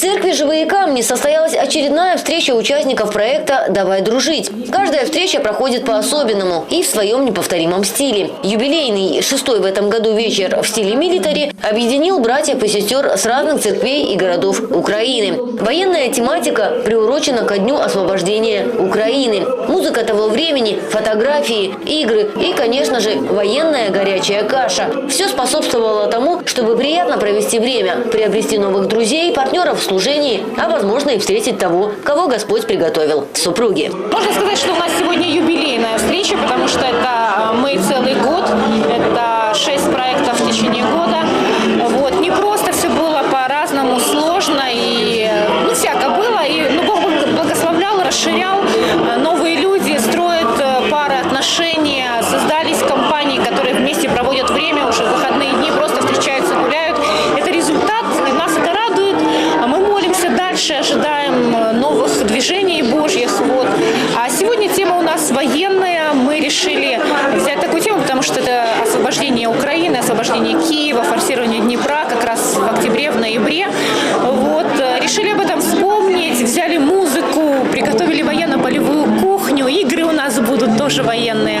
церкви «Живые камни» состоялась очередная встреча участников проекта «Давай дружить». Каждая встреча проходит по-особенному и в своем неповторимом стиле. Юбилейный, шестой в этом году вечер в стиле милитари объединил братьев и сестер с разных церквей и городов Украины. Военная тематика приурочена ко дню освобождения Украины. Музыка того времени, фотографии, игры и, конечно же, военная горячая каша. Все способствовало тому, чтобы приятно провести время, приобрести новых друзей, партнеров служении, а возможно и встретить того, кого Господь приготовил – супруги. Можно сказать, что у нас сегодня юбилейная встреча, потому что это мы целый год, это шесть проектов в течение года. Вот. Не просто все было по-разному, сложно и ну, всяко было. И, ну, Бог благословлял, расширял. Новые движений Божьих. Вот. А сегодня тема у нас военная. Мы решили взять такую тему, потому что это освобождение Украины, освобождение Киева, форсирование Днепра как раз в октябре, в ноябре. Вот. Решили об этом вспомнить, взяли музыку, приготовили военно-полевую кухню, игры у нас будут тоже военные.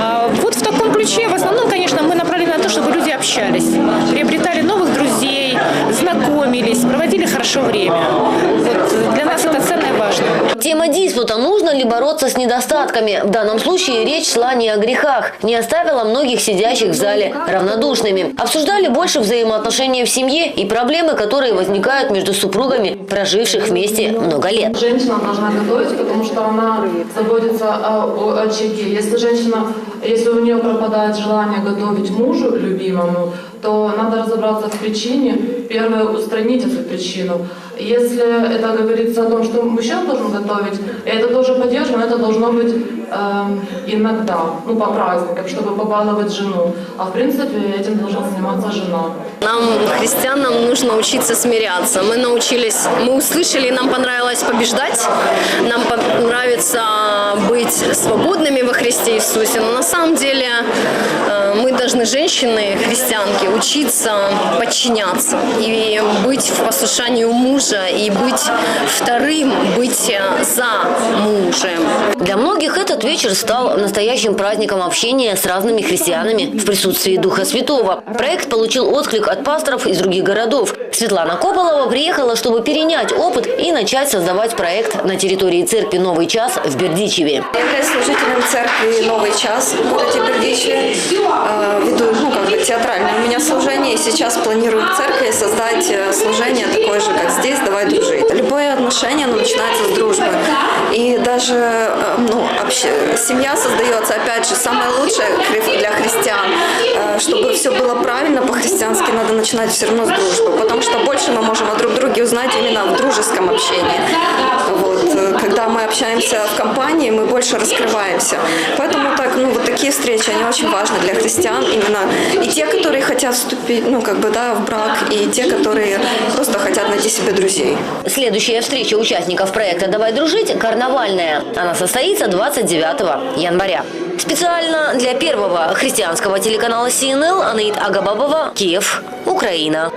А, Вот в таком ключе, в основном, конечно, мы направлены на то, чтобы люди общались, приобретали новых друзей, знакомились, проводили хорошо время. Вот для нас это ценно и важно. Тема диспута «Нужно ли бороться с недостатками?» В данном случае речь шла не о грехах, не оставила многих сидящих в зале равнодушными. Обсуждали больше взаимоотношения в семье и проблемы, которые возникают между супругами, проживших вместе много лет. Женщина должна готовить, потому что она заботится о, очаге. Если женщина, если у нее пропадает желание готовить мужу любимому, то надо разобраться в причине, первое устранить эту причину. Если это говорится о том, что мужчина должен готовить, это тоже поддерживаем, это должно быть эм, иногда, ну по праздникам, чтобы побаловать жену. А в принципе этим должна заниматься жена. Нам, христианам, нужно учиться смиряться. Мы научились, мы услышали, нам понравилось побеждать, нам понравится быть свободными во Христе Иисусе. Но на самом деле э, мы должны, женщины, христианки, учиться подчиняться и быть в послушании мужа, и быть вторым, быть э, за мужем. Для многих этот вечер стал настоящим праздником общения с разными христианами в присутствии Духа Святого. Проект получил отклик от пасторов из других городов. Светлана Кополова приехала, чтобы перенять опыт и начать создавать проект на территории церкви «Новый час» в Бердичеве. Я являюсь служителем церкви «Новый час» в городе Бердичеве. Э, Веду, ну, как бы театральное сейчас планирую в церкви создать э, служение такое же, как здесь, «Давай дружить». Любое отношение, оно начинается с дружбы. И даже, э, ну, вообще, семья создается, опять же, самое лучшее для христиан. Э, Чтобы все было правильно по-христиански, надо начинать все равно с дружбы. Потому что больше мы можем о друг друге узнать именно в дружеском общении. Общаемся в компании, мы больше раскрываемся. Поэтому так, ну, вот такие встречи, они очень важны для христиан. Именно и те, которые хотят вступить, ну, как бы, да, в брак, и те, которые просто хотят найти себе друзей. Следующая встреча участников проекта «Давай дружить» – карнавальная. Она состоится 29 января. Специально для первого христианского телеканала CNL Анаит Агабабова, Киев, Украина.